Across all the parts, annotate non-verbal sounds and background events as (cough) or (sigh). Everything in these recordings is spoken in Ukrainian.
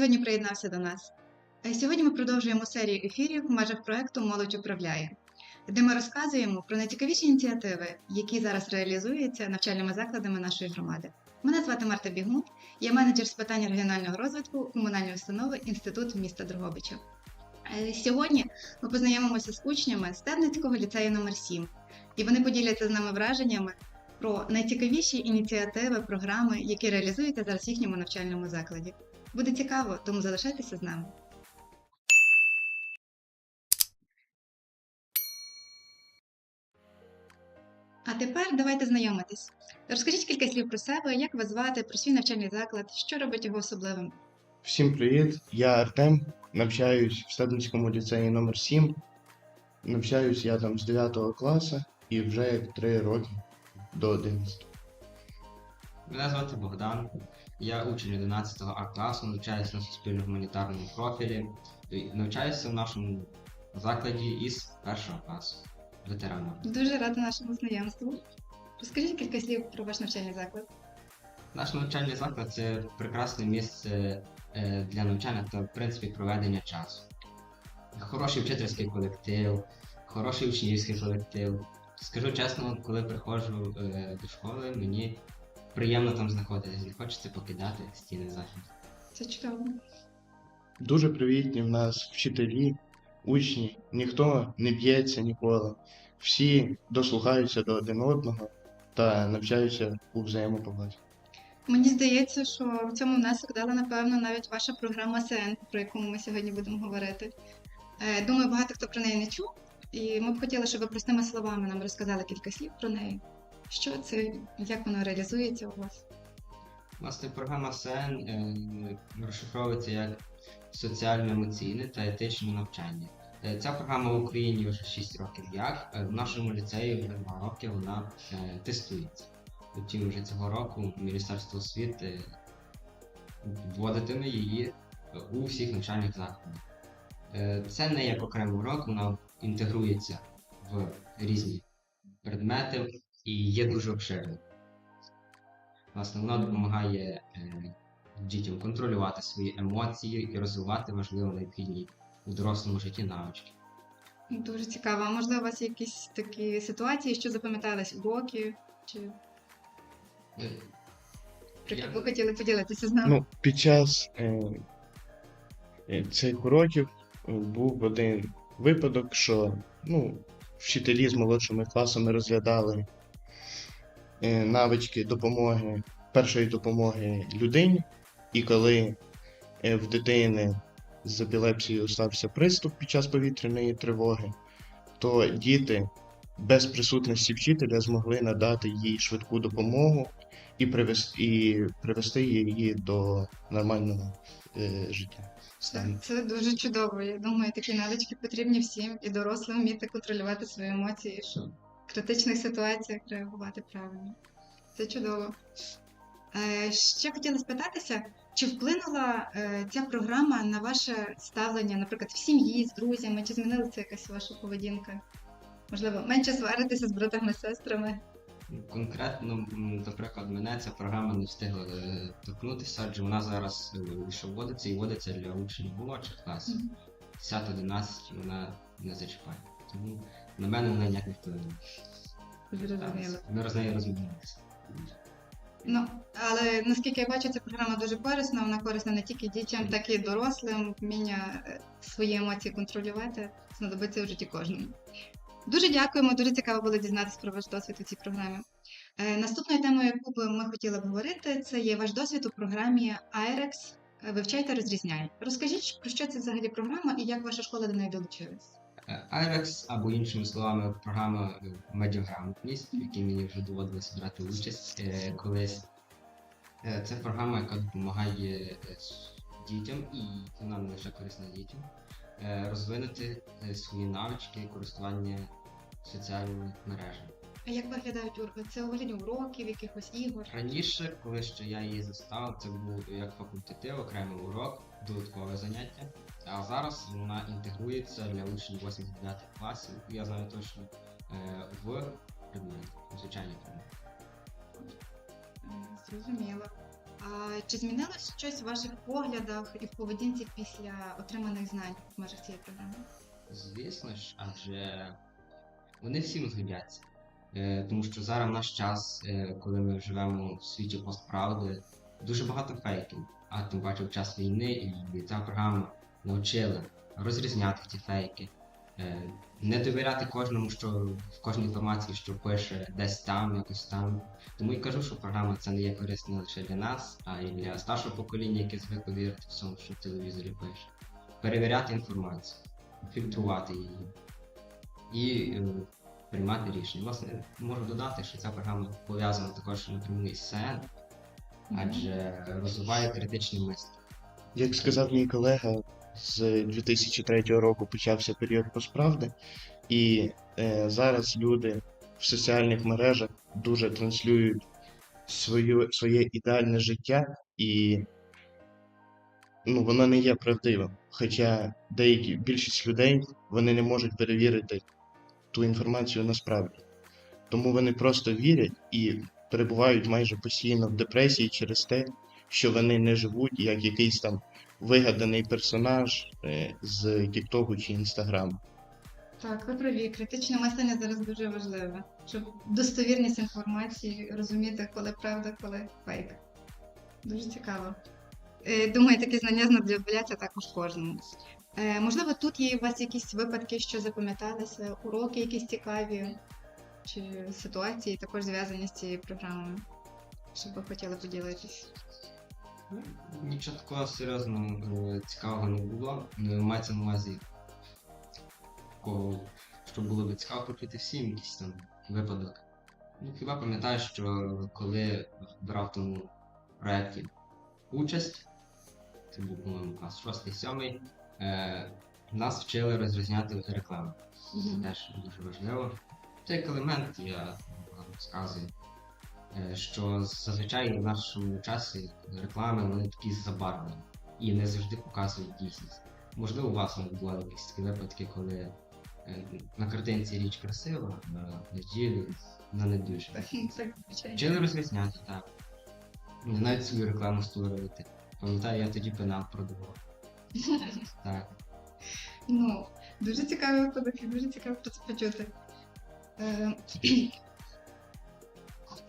Сьогодні приєднався до нас. Е, Сьогодні ми продовжуємо серію ефірів в межах проекту Молодь управляє, де ми розказуємо про найцікавіші ініціативи, які зараз реалізуються навчальними закладами нашої громади. Мене звати Марта Бігмут, я менеджер з питань регіонального розвитку комунальної установи Інститут міста Дрогобича. Е, Сьогодні ми познайомимося з учнями Стебницького ліцею номер 7 і вони поділяться з нами враженнями про найцікавіші ініціативи, програми, які реалізуються зараз в їхньому навчальному закладі. Буде цікаво, тому залишайтеся з нами. А тепер давайте знайомитись. Розкажіть кілька слів про себе, як вас звати, про свій навчальний заклад, що робить його особливим. Всім привіт! Я Артем, навчаюсь в Стебницькому ліцеї номер 7 Навчаюсь я там з 9 класу і вже як 3 роки до 11. Мене звати Богдан. Я учень 11 А класу, навчаюся на суспільно-гуманітарному профілі. Навчаюся в нашому закладі із першого класу. Ветераном. Дуже рада нашому знайомству. Розкажіть кілька слів про ваш навчальний заклад. Наш навчальний заклад це прекрасне місце е, для навчання та, в принципі, проведення часу. Хороший вчительський колектив, хороший учнівський колектив. Скажу чесно, коли приходжу е, до школи, мені приємно там знаходитися, не хочеться покидати стіни закладу. Це чудово. Дуже привітні в нас вчителі, учні, ніхто не б'ється ніколи. Всі дослухаються до один одного та навчаються у взаємоповазі. Мені здається, що в цьому внесок дала, напевно, навіть ваша програма СН, про яку ми сьогодні будемо говорити. Е, Думаю, багато хто про неї не чув, і ми б хотіли, щоб ви простими словами нам розказали кілька слів про неї. Що це, як воно реалізується у вас? Власне, програма СЕН е, розшифровується як соціально-емоційне та етичне навчання. Е, Ця програма в Україні вже 6 років як. е, В нашому ліцеї вже 2 роки вона тестується. Втім, вже цього року Міністерство освіти вводитиме її у всіх навчальних закладах. Це не як окремий урок, вона інтегрується в різні предмети і є дуже обширною. Власне, вона допомагає е, дітям контролювати свої емоції і розвивати важливо необхідні у дорослому житті навички. Дуже цікаво. А можливо, у вас є якісь такі ситуації, що запам'ятались уроки? Чи Е, Я- ви хотіли поділитися з нами? Ну, під час е, е, цих уроків е, був один випадок, що ну, вчителі з молодшими класами розглядали навички допомоги, першої допомоги людині, і коли е, в дитини з епілепсією стався приступ під час повітряної тривоги, то діти без присутності вчителя змогли надати їй швидку допомогу і привести, і привести її до нормального е, життя. Це дуже чудово. Я думаю, такі навички потрібні всім і дорослим вміти контролювати свої емоції, щоб в критичних ситуаціях реагувати правильно. Це чудово. Е, ще хотіла спитатися, чи вплинула е, ця програма на ваше ставлення, наприклад, в сім'ї, з друзями, чи змінилася якась ваша поведінка? Можливо, менше сваритися з братами, сестрами. Конкретно, наприклад, мене ця програма не встигла е, торкнутися, адже вона зараз лише вводиться і вводиться для учнів молодших класів. Мгм. 10-11 вона не зачіпає. Тому на мене вона ніяк не вплинула. Зрозуміло. Ми з нею. Ну, але наскільки я бачу, ця програма дуже корисна. Вона корисна не тільки дітям, так і дорослим. Вміння е, свої емоції контролювати знадобиться в житті кожному. Дуже дякуємо, дуже цікаво було дізнатися про ваш досвід у цій програмі. Е, наступною темою, яку би ми хотіли б говорити, це є ваш досвід у програмі IREX Вивчай та розрізняй. Розкажіть, про що це взагалі програма і як ваша школа до неї долучилась? IREX, або іншими словами, програма медіаграмотність, в якій мені вже доводилося брати участь е, колись. Е, Це програма, яка допомагає е, дітям, і вона не лише корисна дітям, розвинути свої навички користування соціальними мережами. А як виглядають уроки? Це огляді уроків, якихось ігор? Раніше, коли ще я її застав, це був як факультатив, окремий урок, додаткове заняття. А зараз вона інтегрується для учнів 8-9 класів, я знаю точно, е, в предмет, в звичайний предмет. Зрозуміло. А чи змінилось щось в ваших поглядах і в поведінці після отриманих знань в межах цієї програми? Звісно ж, адже вони всім згодяться. Е, тому що зараз в наш час, е, коли ми живемо в світі постправди, дуже багато фейків. А тим паче в час війни, і ця програма навчила розрізняти ті фейки, е, не довіряти кожному, що в кожній інформації, що пише десь там, якось там. Тому і кажу, що програма це не є корисна лише для нас, а й для старшого покоління, яке звикло вірити всьому, що в телевізорі пише. Перевіряти інформацію, фільтрувати її і е, приймати рішення. Власне, можу додати, що ця програма пов'язана також напряму із СН, адже розвиває критичне мислення. Як сказав мій колега, з 2003 року почався період постправди, і е, зараз люди в соціальних мережах дуже транслюють свою, своє ідеальне життя, і ну, воно не є правдивим. Хоча деякі більшість людей вони не можуть перевірити ту інформацію насправді. Тому вони просто вірять і перебувають майже постійно в депресії через те, що вони не живуть як якийсь там вигаданий персонаж е, з Тіктоку чи Інстаграму. Так, ви праві. Критичне мислення зараз дуже важливе, щоб достовірність інформації розуміти, коли правда, коли фейк. Дуже цікаво. Е, Думаю, такі знання знадобляться також кожному. Е, Можливо, тут є у вас якісь випадки, що запам'яталися, уроки якісь цікаві, чи ситуації також зв'язані з цією програмою, щоб ви хотіли поділитись. Ну, Нічого такого серйозного е, цікавого не було. Не мається на увазі такого, що було б цікаво почути всім якийсь там випадок. Ну, хіба пам'ятаю, що коли брав в тому проєкті участь, це був, по-моєму, клас 6-7, е, нас вчили розрізняти рекламу. Це теж дуже важливо. Це як елемент, я розказую, е, що зазвичай в нашому часі реклами вони такі забарвлені і не завжди показують дійсність. Можливо, у вас були якісь такі випадки, коли е, на картинці річ красива, а на ділі вона не дуже. Звичайно. Вчили розрізняти, так. Навіть свою рекламу створювати. Пам'ятаю, я тоді пенал продавав. (laughs) Так. Ну, дуже цікавий випадок і дуже цікаво про це почути.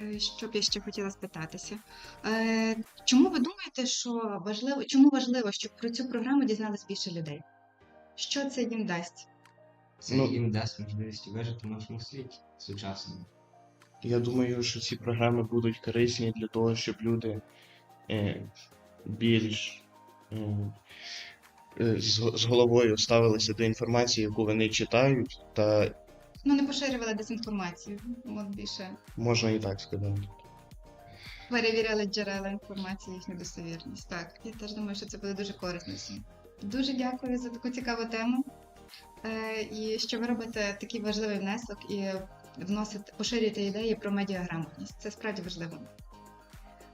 Е, Що б я ще хотіла спитатися? Е, Чому ви думаєте, що важливо, чому важливо, щоб про цю програму дізналось більше людей? Що це їм дасть? Це Ну- їм дасть можливість вижити в нашому світі сучасному. Я думаю, що ці програми будуть корисні для того, щоб люди е, більш е, е, з, з головою ставилися до інформації, яку вони читають, та Ну, не поширювали дезінформацію, от більше можна і так сказати. перевіряли джерела інформації, їхню достовірність. Так, я теж думаю, що це буде дуже корисно всім. Дуже дякую за таку цікаву тему. Е, і що ви робите такий важливий внесок і вносите, поширюєте ідеї про медіаграмотність. Це справді важливо.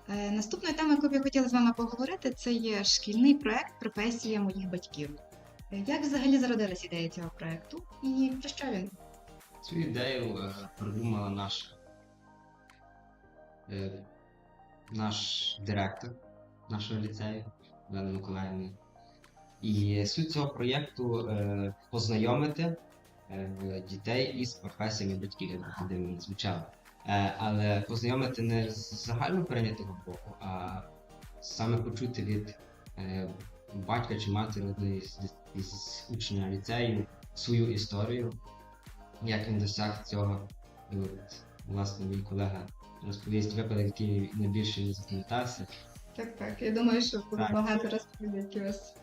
Е, наступною темою, яку б я хотіла з вами поговорити, це є шкільний проект Професія моїх батьків. Е, Як взагалі зародилась ідея цього проекту і про що він? Цю ідею е, придумала наша, е, наш директор нашого ліцею Олена Миколаївна. І суть цього проєкту е, познайомити дітей із професіями батьків, як не звучало. Але познайомити не з загально прийнятого боку, а саме почути від батька чи матері одної з, із учня ліцею свою історію, як він досяг цього. І от, власне, мій колега розповість випадок, який найбільше не запам'ятався. Так, так. Я думаю, що буде багато розповідей, які вас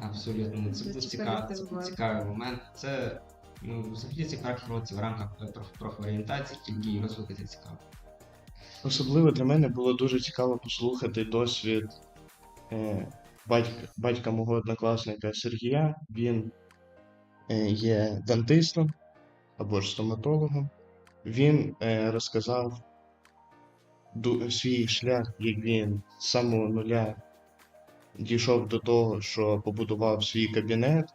Абсолютно, ну, це був цікавий, це це був цікавий момент. Це ну, взагалі проект робиться в рамках е, проф- профорієнтації, тільки розвитку це цікаво. Особливо для мене було дуже цікаво послухати досвід е, батька, батька мого однокласника Сергія. Він е, є дантистом або ж стоматологом. Він е, розказав свій шлях, як він з самого нуля дійшов до того, що побудував свій кабінет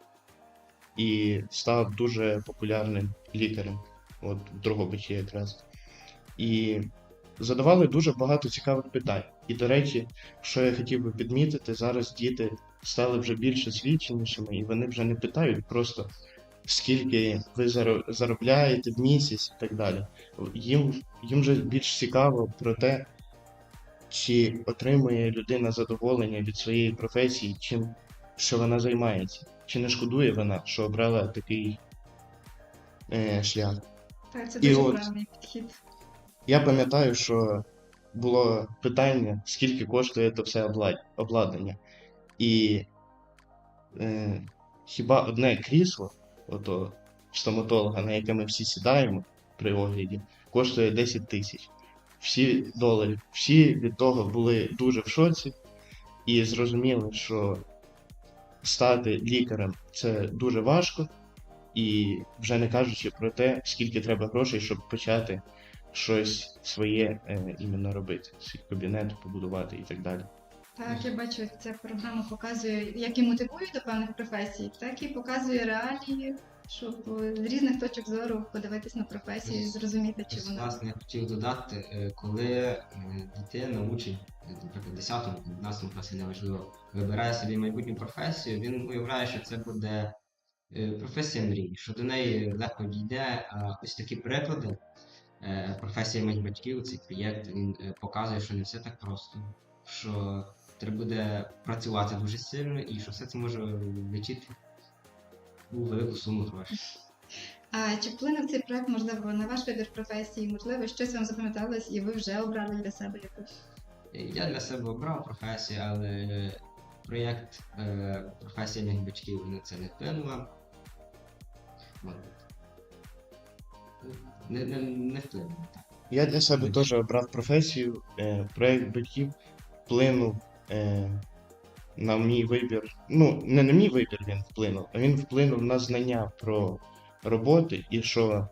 і став дуже популярним лікарем. От в Дрогобичі якраз. І задавали дуже багато цікавих питань. І, до речі, що я хотів би підмітити, зараз діти стали вже більш освіченішими, і вони вже не питають просто скільки ви заробляєте в місяць і так далі. Їм, їм вже більш цікаво про те, чи отримує людина задоволення від своєї професії, чим що вона займається, чи не шкодує вона, що обрала такий е, шлях. Так, це І дуже от- правильний підхід. Я пам'ятаю, що було питання, скільки коштує це все обладнання. І е, хіба одне крісло, ото стоматолога, на яке ми всі сідаємо при огляді, коштує 10 тисяч. Всі доларів. Всі від того були дуже в шоці і зрозуміли, що стати лікарем це дуже важко, і вже не кажучи про те, скільки треба грошей, щоб почати щось своє е, іменно робити, свій кабінет побудувати і так далі. Так, я бачу, ця програма показує, як і мотивує до певних професій, так і показує реалії, щоб е, з різних точок зору подивитись на професію і зрозуміти, чи вона Власне, я хотів додати, е, коли е, дитина, учень, е, наприклад, 10 11 класі неважливо, вибирає собі майбутню професію, він уявляє, що це буде професія мрії, що до неї легко дійде. А ось такі приклади. Професія моїх батьків, цей проєкт, він показує, що не все так просто, що треба буде працювати дуже сильно і що все це може влетіти у велику суму грошей. А чи вплинув цей проект, можливо, на ваш вибір професії? Можливо, щось вам запам'яталось, і ви вже обрали для себе якусь? Я для себе обрав професію, але проєкт е, професія моїх батьків на це не вплинула. Не, не, не вплинула. Я для себе теж обрав професію. Е, проект батьків вплинув е, на мій вибір. Ну, не на мій вибір він вплинув, а він вплинув на знання про роботи і що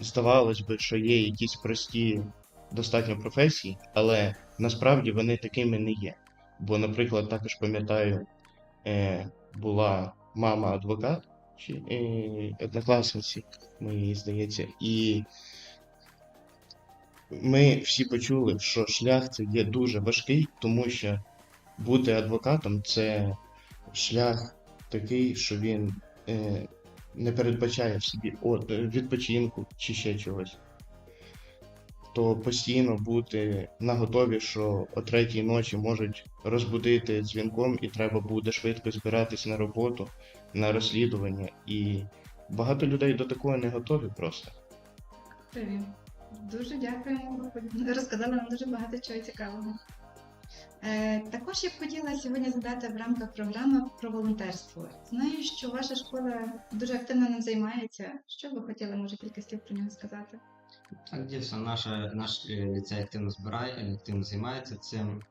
здавалось би, що є якісь прості достатньо професії, але насправді вони такими не є. Бо, наприклад, також пам'ятаю, е, була мама адвокат чи е, однокласниці моєї, здається, і ми всі почули, що шлях це є дуже важкий, тому що бути адвокатом це шлях такий, що він е, не передбачає в собі от, відпочинку чи ще чогось. То постійно бути наготові, що о третій ночі можуть розбудити дзвінком, і треба буде швидко збиратись на роботу, на розслідування. І багато людей до такого не готові просто. Привіт. Дуже дякуємо. Розказали нам дуже багато чого цікавого. Е, також я б хотіла сьогодні задати в рамках програми про волонтерство. Знаю, що ваша школа дуже активно ним займається. Що ви хотіли, може, кілька слів про нього сказати? Так, дійсно, наша, наш е, ліцей активно збирає, активно займається цим.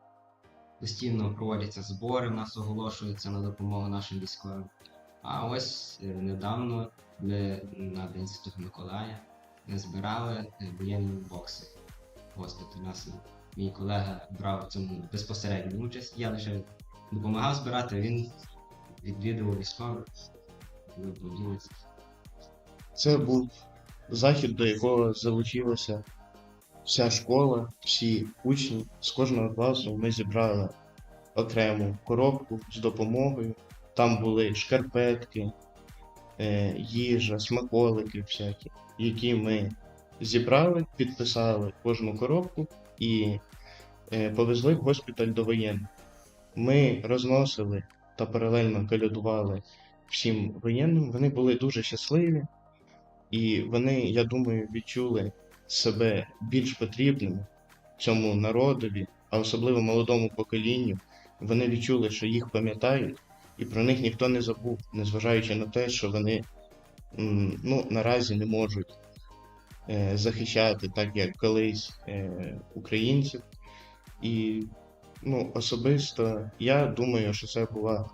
Постійно проводяться збори, в нас оголошуються на допомогу нашим військовим. А ось е, недавно ми на День Святого Миколая збирали е, воєнні бокси. Госпіталь у нас мій колега брав в цьому безпосередню участь. Я лише допомагав збирати, він відвідував військових, ми. Це був захід, до якого залучилася вся школа, всі учні з кожного класу. Ми зібрали окрему коробку з допомогою. Там були шкарпетки, е, їжа, смаколики всякі, які ми зібрали, підписали кожну коробку і е, повезли в госпіталь до воєнних. Ми розносили та паралельно колядували всім воєнним. Вони були дуже щасливі. І вони, я думаю, відчули себе більш потрібними цьому народові, а особливо молодому поколінню. Вони відчули, що їх пам'ятають, і про них ніхто не забув, незважаючи на те, що вони ну, наразі не можуть е, захищати так, як колись е, українців. І ну, особисто я думаю, що це була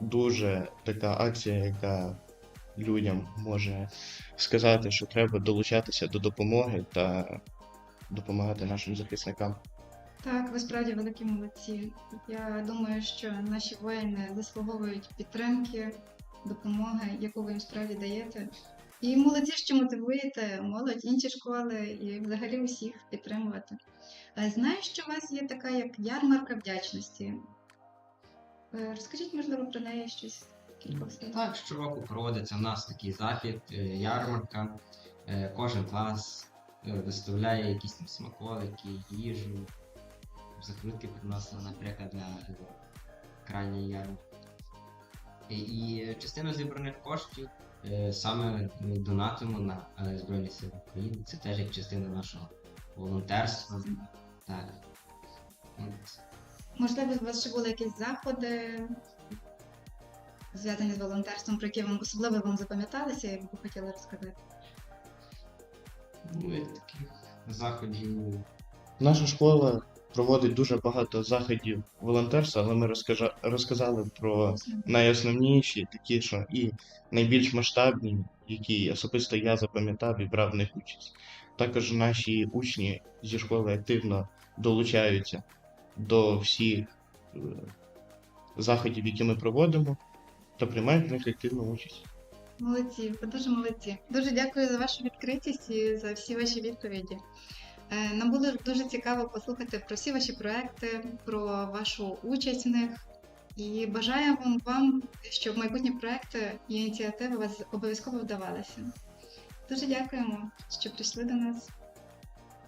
дуже така акція, яка людям може сказати, що треба долучатися до допомоги та допомагати нашим захисникам. Так, ви справді великі молодці. Я думаю, що наші воїни заслуговують підтримки, допомоги, яку ви їм справді даєте. І молодці, що мотивуєте молодь, інші школи і взагалі усіх підтримувати. Знаю, що у вас є така як ярмарка вдячності. Е, Розкажіть, можливо, про неї щось кількох слів. Так, щороку проводиться у нас такий захід, е, ярмарка. Е, Кожен клас виставляє якісь там смаколики, їжу, закрутки приносили, наприклад, для е, крайньої ярмарки. І- І частину зібраних коштів е, саме ми донатимо на е, Збройні Сили України. Це теж як частина нашого волонтерства. Так. От. Можливо, у вас ще були якісь заходи зв'язані з волонтерством, про які вам особливо вам запам'яталися, би ви хотіли розказати. Ну, і таких заходів Наша школа проводить дуже багато заходів волонтерства, але ми розкажа- розказали про найосновніші, такі, що і найбільш масштабні, які особисто я запам'ятав і брав в них участь. Також наші учні зі школи активно долучаються до всіх е, заходів, які ми проводимо, та приймають в них активну участь. Молодці, ви дуже молодці. Дуже дякую за вашу відкритість і за всі ваші відповіді. Е, Нам було дуже цікаво послухати про всі ваші проекти, про вашу участь в них. І бажаємо вам, щоб майбутні проекти і ініціативи вас обов'язково вдавалися. Дуже дякуємо, що прийшли до нас.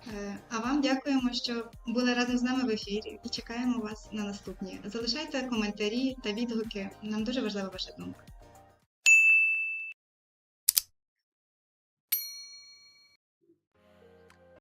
Е, А вам дякуємо, що були разом з нами в ефірі і чекаємо вас на наступні. Залишайте коментарі та відгуки. Нам дуже важлива ваша думка.